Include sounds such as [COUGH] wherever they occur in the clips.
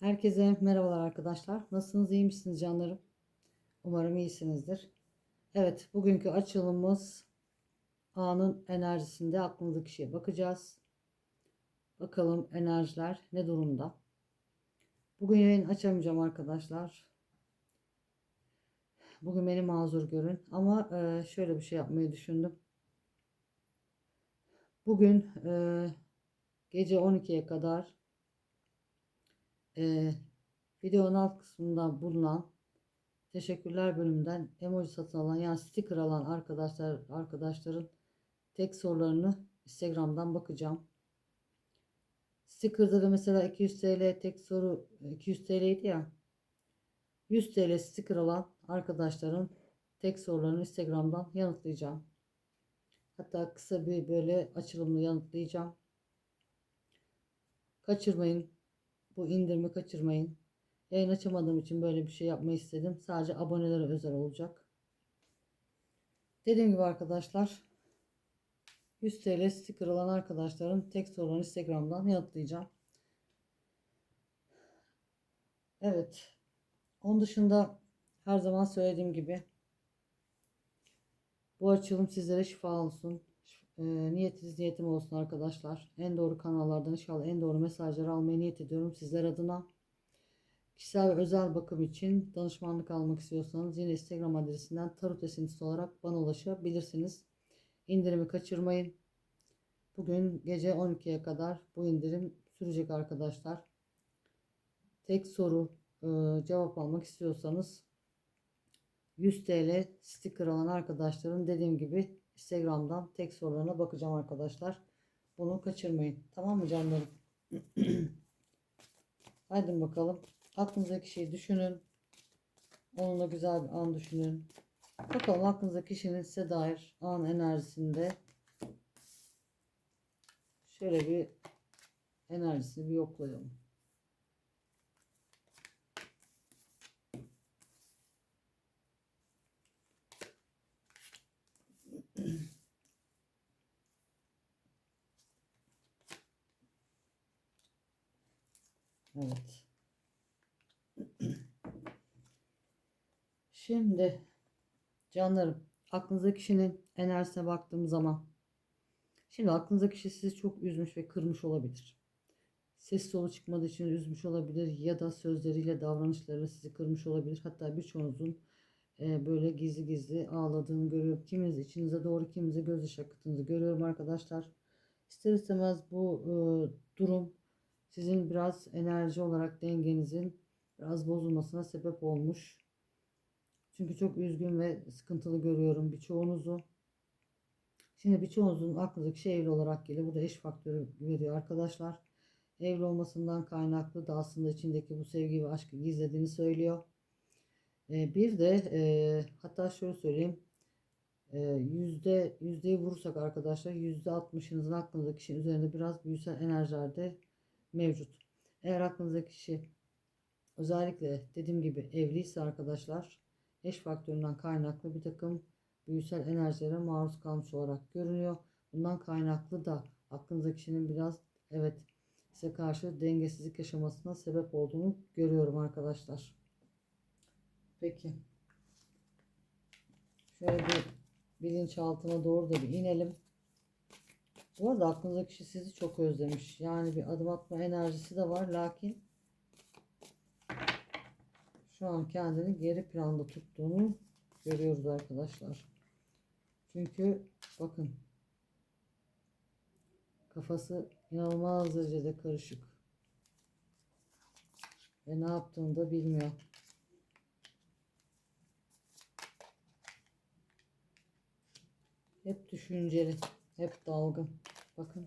Herkese merhabalar arkadaşlar. Nasılsınız? iyi misiniz canlarım? Umarım iyisinizdir. Evet, bugünkü açılımımız anın enerjisinde aklınızdaki kişiye bakacağız. Bakalım enerjiler ne durumda? Bugün yayın açamayacağım arkadaşlar. Bugün beni mazur görün. Ama e, şöyle bir şey yapmayı düşündüm. Bugün e, gece 12'ye kadar e, videonun alt kısmında bulunan teşekkürler bölümünden emoji satın alan yani sticker alan arkadaşlar arkadaşların tek sorularını Instagram'dan bakacağım. Sticker'da da mesela 200 TL tek soru 200 TL'ydi ya. 100 TL sticker alan arkadaşların tek sorularını Instagram'dan yanıtlayacağım. Hatta kısa bir böyle açılımlı yanıtlayacağım. Kaçırmayın. Bu indirimi kaçırmayın. Yayın açamadığım için böyle bir şey yapmayı istedim. Sadece abonelere özel olacak. Dediğim gibi arkadaşlar 100 TL sticker alan arkadaşların tek sorularını Instagram'dan yanıtlayacağım. Evet. Onun dışında her zaman söylediğim gibi bu açılım sizlere şifa olsun. E, niyetiniz niyetim olsun arkadaşlar. En doğru kanallardan inşallah en doğru mesajları almaya niyet ediyorum sizler adına. Kişisel ve özel bakım için danışmanlık almak istiyorsanız yine Instagram adresinden tarot esintisi olarak bana ulaşabilirsiniz. İndirimi kaçırmayın. Bugün gece 12'ye kadar bu indirim sürecek arkadaşlar. Tek soru e, cevap almak istiyorsanız 100 TL sticker alan arkadaşların dediğim gibi Instagram'dan tek sorularına bakacağım arkadaşlar. Bunu kaçırmayın. Tamam mı canlarım? [CLEARS THROAT] Haydi bakalım. Aklınızdaki şeyi düşünün. Onunla güzel bir an düşünün. Bakalım aklınızdaki kişinin size dair an enerjisinde şöyle bir enerjisini bir yoklayalım. Evet. Şimdi canlarım aklınızdaki kişinin enerjisine baktığım zaman şimdi aklınızdaki kişi sizi çok üzmüş ve kırmış olabilir. Ses solu çıkmadığı için üzmüş olabilir ya da sözleriyle davranışlarıyla sizi kırmış olabilir. Hatta birçoğunuzun e, böyle gizli gizli ağladığını görüyorum. Kiminiz içinize doğru kiminize gözyaşı akıttığınızı görüyorum arkadaşlar. İster istemez bu e, durum sizin biraz enerji olarak dengenizin biraz bozulmasına sebep olmuş. Çünkü çok üzgün ve sıkıntılı görüyorum birçoğunuzu. Şimdi birçoğunuzun aklınızdaki şey evli olarak geliyor. Burada eş faktörü veriyor arkadaşlar. Evli olmasından kaynaklı da aslında içindeki bu sevgi ve aşkı gizlediğini söylüyor. Ee, bir de e, hatta şöyle söyleyeyim. E, yüzde yüzdeyi vurursak arkadaşlar yüzde altmışınızın aklınızdaki kişinin üzerinde biraz büyüsel enerjilerde mevcut. Eğer aklınızdaki kişi özellikle dediğim gibi evliyse arkadaşlar eş faktöründen kaynaklı bir takım büyüsel enerjilere maruz kalmış olarak görünüyor. Bundan kaynaklı da aklınızdaki kişinin biraz evet size karşı dengesizlik yaşamasına sebep olduğunu görüyorum arkadaşlar. Peki. Şöyle bir bilinçaltına doğru da bir inelim. Bu arada aklınızdaki kişi sizi çok özlemiş. Yani bir adım atma enerjisi de var. Lakin şu an kendini geri planda tuttuğunu görüyoruz arkadaşlar. Çünkü bakın kafası inanılmaz derecede karışık. Ve ne yaptığını da bilmiyor. Hep düşünceli, hep dalgın. Bakın.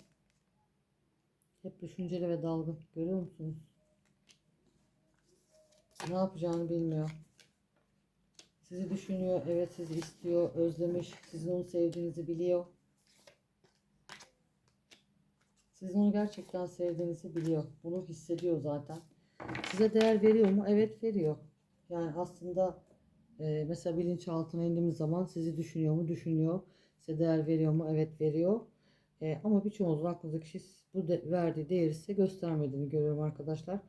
Hep düşünceli ve dalgın. Görüyor musunuz? Ne yapacağını bilmiyor. Sizi düşünüyor. Evet sizi istiyor. Özlemiş. Sizin onu sevdiğinizi biliyor. Sizin onu gerçekten sevdiğinizi biliyor. Bunu hissediyor zaten. Size değer veriyor mu? Evet veriyor. Yani aslında e, mesela bilinçaltına indiğimiz zaman sizi düşünüyor mu? Düşünüyor. Size değer veriyor mu? Evet veriyor. E, ama birçoğunuzun aklınızdaki kişi bu de, verdiği değeri size göstermediğini görüyorum arkadaşlar.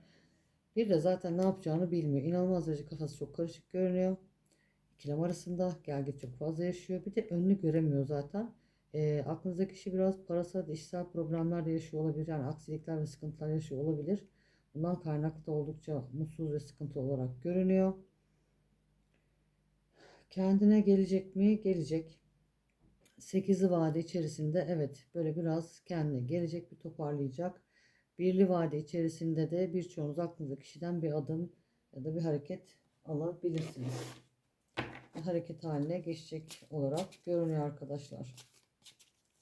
Bir de zaten ne yapacağını bilmiyor. İnanılmaz derece kafası çok karışık görünüyor. İkilem arasında gelgit çok fazla yaşıyor. Bir de önünü göremiyor zaten. E, aklınızdaki kişi biraz parasal, işsel problemler de yaşıyor olabilir. Yani aksilikler ve sıkıntılar yaşıyor olabilir. Bundan kaynaklı da oldukça mutsuz ve sıkıntı olarak görünüyor. Kendine gelecek mi? Gelecek. 8'li vade içerisinde evet böyle biraz kendine gelecek bir toparlayacak. Birli vade içerisinde de birçoğunuz aklınızdaki kişiden bir adım ya da bir hareket alabilirsiniz. Hareket haline geçecek olarak görünüyor arkadaşlar.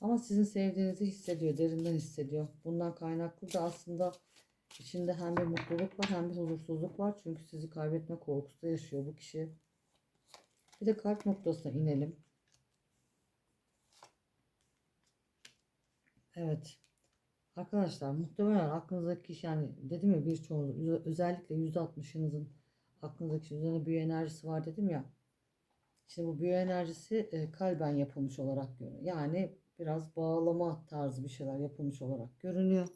Ama sizin sevdiğinizi hissediyor, derinden hissediyor. Bundan kaynaklı da aslında içinde hem bir mutluluk var hem bir huzursuzluk var. Çünkü sizi kaybetme korkusu yaşıyor bu kişi. Bir de kalp noktasına inelim. Evet. Arkadaşlar muhtemelen aklınızdaki kişi yani dedim ya birçoğunuz özellikle %60'ınızın aklınızdaki kişi üzerine büyü enerjisi var dedim ya. İşte bu büyü enerjisi e, kalben yapılmış olarak görünüyor. Yani biraz bağlama tarzı bir şeyler yapılmış olarak görünüyor.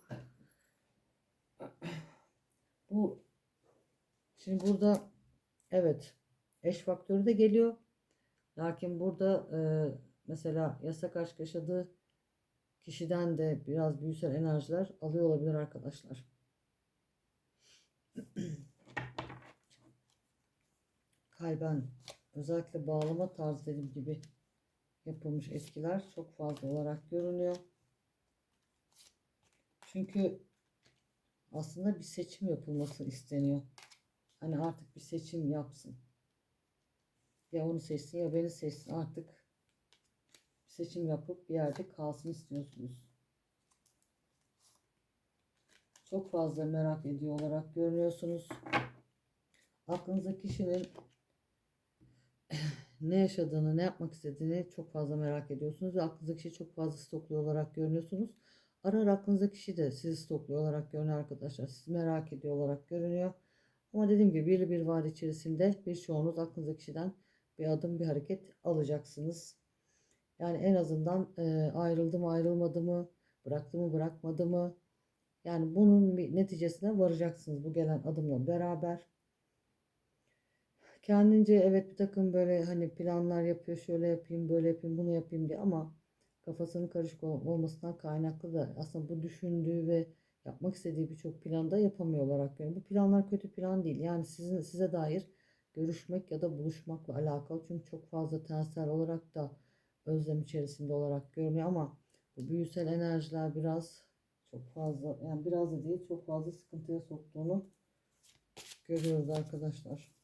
[CLEARS THROAT] Bu şimdi burada evet eş faktörü de geliyor. Lakin burada e, mesela yasak aşk yaşadığı kişiden de biraz büyüsel enerjiler alıyor olabilir arkadaşlar. [CLEARS THROAT] Kalben özellikle bağlama tarzı dediğim gibi yapılmış etkiler çok fazla olarak görünüyor. Çünkü aslında bir seçim yapılması isteniyor. Hani artık bir seçim yapsın. Ya onu seçsin ya beni seçsin artık seçim yapıp bir yerde kalsın istiyorsunuz. Çok fazla merak ediyor olarak görünüyorsunuz. Aklınızdaki kişinin [CLEARS THROAT] ne yaşadığını, ne yapmak istediğini çok fazla merak ediyorsunuz ve aklınızdaki kişi çok fazla stokluyor olarak görünüyorsunuz. Ara ara aklınızdaki kişi de sizi stokluyor olarak görünüyor arkadaşlar. Sizi merak ediyor olarak görünüyor. Ama dediğim gibi bir bir vade içerisinde birçoğunuz aklınızdaki kişiden bir adım bir hareket alacaksınız. Yani en azından e, ayrıldı mı ayrılmadı mı, bıraktı mı bırakmadı mı? Yani bunun bir neticesine varacaksınız bu gelen adımla beraber. Kendince evet bir takım böyle hani planlar yapıyor, şöyle yapayım, böyle yapayım, bunu yapayım diye ama kafasının karışık olmasından kaynaklı da aslında bu düşündüğü ve yapmak istediği birçok planda yapamıyor olarak görüyorum. Bu planlar kötü plan değil. Yani sizin size dair görüşmek ya da buluşmakla alakalı. Çünkü çok fazla tensel olarak da özlem içerisinde olarak görünüyor ama bu büyüsel enerjiler biraz çok fazla yani biraz da değil çok fazla sıkıntıya soktuğunu görüyoruz arkadaşlar.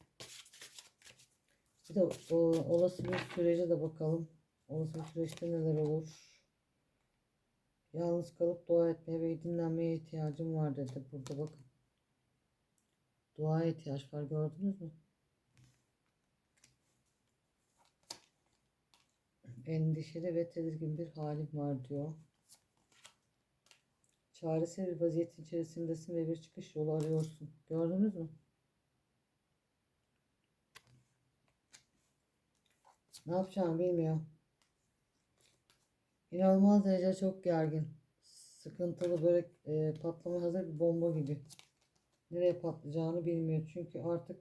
Bir de o, olası bir sürece de bakalım. Olası bir süreçte neler olur? Yalnız kalıp dua etmeye ve dinlenmeye ihtiyacım var dedi. Burada bakın. Duaya ihtiyaç var gördünüz mü? Endişeli ve tedirgin bir halim var diyor. Çaresiz bir vaziyetin içerisindesin ve bir çıkış yolu arıyorsun. Gördünüz mü? Ne yapacağını bilmiyor. İnanılmaz derece çok gergin. Sıkıntılı böyle e, patlama hazır bir bomba gibi. Nereye patlayacağını bilmiyor. Çünkü artık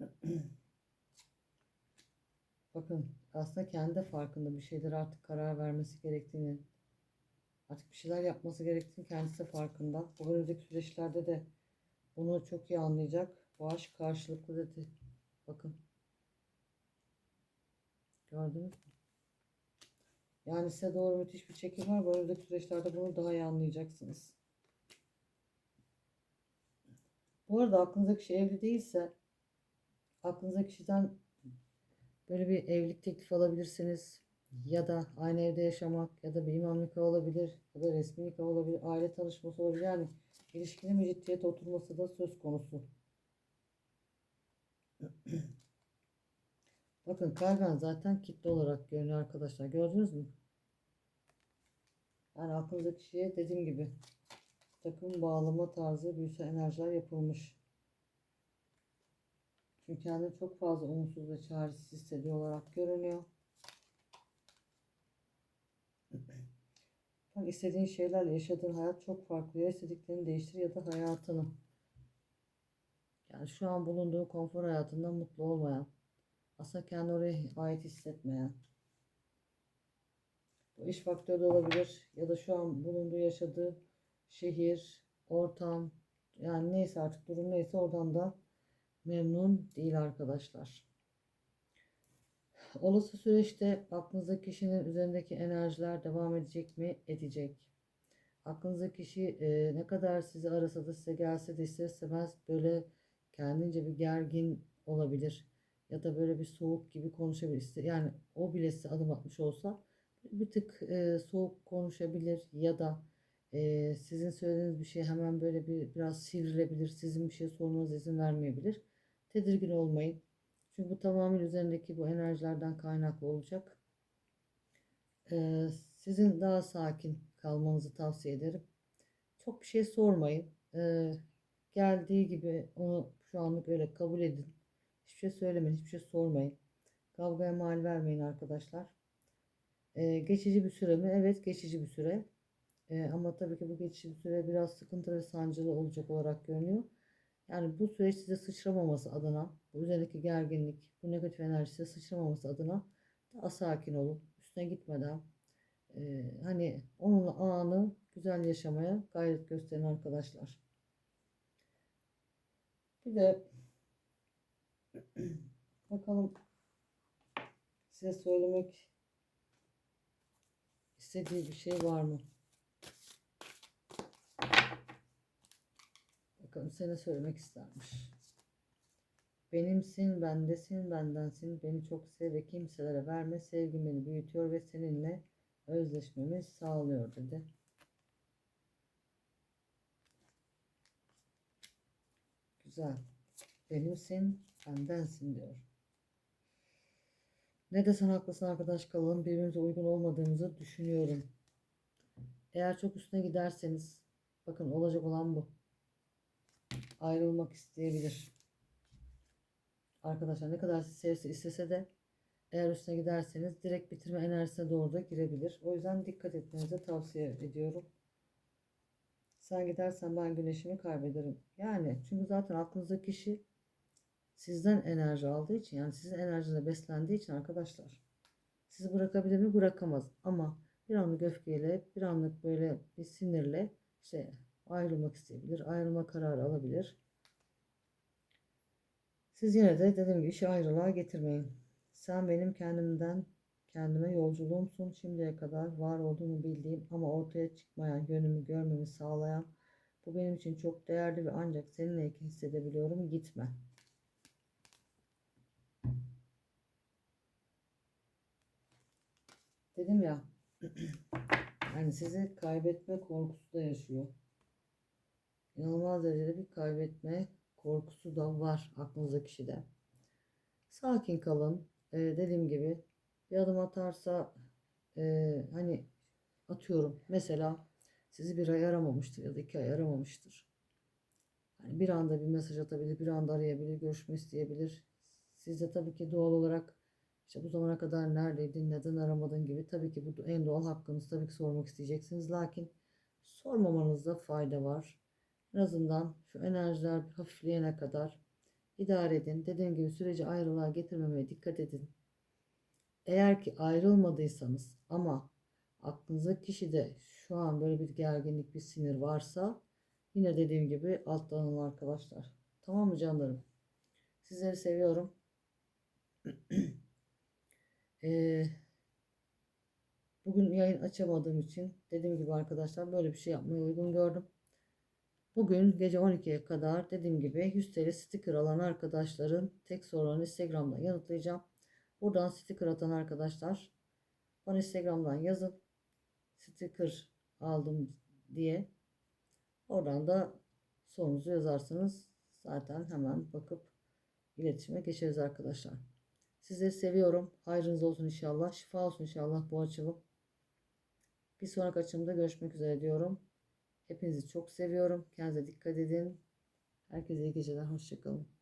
[CLEARS THROAT] bakın aslında kendi farkında bir şeyler artık karar vermesi gerektiğini artık bir şeyler yapması gerektiğini kendisi farkında. Bu önümüzdeki süreçlerde de bunu çok iyi anlayacak. Bu aşk karşılıklı dedi. Bakın. Gördünüz mü? Yani size doğru müthiş bir çekim var. Bu önümüzdeki süreçlerde bunu daha iyi anlayacaksınız. Bu arada aklınızdaki kişi evli değilse aklınızdaki kişiden böyle bir evlilik teklifi alabilirsiniz. Ya da aynı evde yaşamak ya da bir imam olabilir ya da resmi nikah olabilir. Aile tanışması olabilir. Yani ilişkinin bir ciddiyete oturması da söz konusu. [CLEARS THROAT] Bakın kalben zaten kitle olarak görünüyor arkadaşlar. Gördünüz mü? Yani aklınızdaki kişiye dediğim gibi takım bağlama tarzı büyüsel enerjiler yapılmış. Çünkü kendini çok fazla umutsuz ve çaresiz hissediyor olarak görünüyor. Bak istediğin şeylerle yaşadığın hayat çok farklı. Ya istediklerini değiştir ya da hayatını Yani şu an bulunduğu konfor hayatında mutlu olmayan, aslında kendini oraya ait hissetmeyen, bu iş faktörü de olabilir ya da şu an bulunduğu yaşadığı şehir, ortam, yani neyse artık durum neyse oradan da memnun değil arkadaşlar. Olası süreçte aklınızdaki kişinin üzerindeki enerjiler devam edecek mi? Edecek. Aklınızdaki kişi e, ne kadar sizi arasa da size gelse de ister istemez böyle kendince bir gergin olabilir. Ya da böyle bir soğuk gibi konuşabilir. Yani o bile size adım atmış olsa bir tık e, soğuk konuşabilir ya da e, sizin söylediğiniz bir şey hemen böyle bir biraz sivrilebilir. Sizin bir şey sormanıza izin vermeyebilir. Tedirgin olmayın. Çünkü bu tamamen üzerindeki bu enerjilerden kaynaklı olacak. Ee, sizin daha sakin kalmanızı tavsiye ederim. Çok bir şey sormayın. Ee, geldiği gibi onu şu anlık öyle kabul edin. Hiçbir şey söylemeyin, hiçbir şey sormayın. Kavgaya mal vermeyin arkadaşlar. Ee, geçici bir süre mi? Evet geçici bir süre. Ee, ama tabii ki bu geçici bir süre biraz sıkıntı ve sancılı olacak olarak görünüyor. Yani bu süreç size sıçramaması adına, bu üzerindeki gerginlik, bu negatif enerji size sıçramaması adına daha sakin olun. Üstüne gitmeden e, hani onunla anı güzel yaşamaya gayret gösterin arkadaşlar. Bir de [CLEARS THROAT] bakalım size söylemek istediği bir şey var mı? Bakalım sana söylemek istermiş. Benimsin, bendesin, bendensin. Beni çok sev ve kimselere verme. Sevgin beni büyütüyor ve seninle özleşmemi sağlıyor dedi. Güzel. Benimsin, bendensin diyor. Ne desen haklısın arkadaş kalalım. Birbirimize uygun olmadığımızı düşünüyorum. Eğer çok üstüne giderseniz bakın olacak olan bu ayrılmak isteyebilir. Arkadaşlar ne kadar sizi istese de eğer üstüne giderseniz direkt bitirme enerjisine doğru da girebilir. O yüzden dikkat etmenizi tavsiye ediyorum. Sen gidersen ben güneşimi kaybederim. Yani çünkü zaten aklınızdaki kişi sizden enerji aldığı için yani sizin enerjinize beslendiği için arkadaşlar sizi bırakabilir mi? Bırakamaz. Ama bir anlık öfkeyle, bir anlık böyle bir sinirle işte ayrılmak isteyebilir. Ayrılma kararı alabilir. Siz yine de dediğim gibi işi ayrılığa getirmeyin. Sen benim kendimden kendime yolculuğumsun. Şimdiye kadar var olduğunu bildiğim ama ortaya çıkmayan yönümü görmemi sağlayan bu benim için çok değerli ve ancak seninle hissedebiliyorum. Gitme. Dedim ya [CLEARS THROAT] yani sizi kaybetme korkusu da yaşıyor inanılmaz derecede bir kaybetme korkusu da var aklınızda kişide. Sakin kalın. Ee, dediğim gibi bir adım atarsa e, hani atıyorum mesela sizi bir ay aramamıştır ya da iki ay aramamıştır. Yani bir anda bir mesaj atabilir, bir anda arayabilir, görüşme isteyebilir. Siz de tabii ki doğal olarak işte bu zamana kadar neredeydin, neden aramadın gibi tabii ki bu en doğal hakkınız tabii ki sormak isteyeceksiniz. Lakin sormamanızda fayda var. En azından şu enerjiler hafifleyene kadar idare edin. Dediğim gibi süreci ayrılığa getirmemeye dikkat edin. Eğer ki ayrılmadıysanız ama aklınıza kişide şu an böyle bir gerginlik, bir sinir varsa yine dediğim gibi alttan alın arkadaşlar. Tamam mı canlarım? Sizleri seviyorum. [CLEARS THROAT] ee, bugün yayın açamadığım için dediğim gibi arkadaşlar böyle bir şey yapmayı uygun gördüm. Bugün gece 12'ye kadar dediğim gibi 100 TL sticker alan arkadaşların tek sorularını Instagram'dan yanıtlayacağım. Buradan sticker atan arkadaşlar bana Instagram'dan yazın. Sticker aldım diye. Oradan da sorunuzu yazarsanız zaten hemen bakıp iletişime geçeriz arkadaşlar. Sizleri seviyorum. Hayrınız olsun inşallah. Şifa olsun inşallah bu açılım. Bir sonraki açımda görüşmek üzere diyorum. Hepinizi çok seviyorum. Kendinize dikkat edin. Herkese iyi geceler. Hoşçakalın.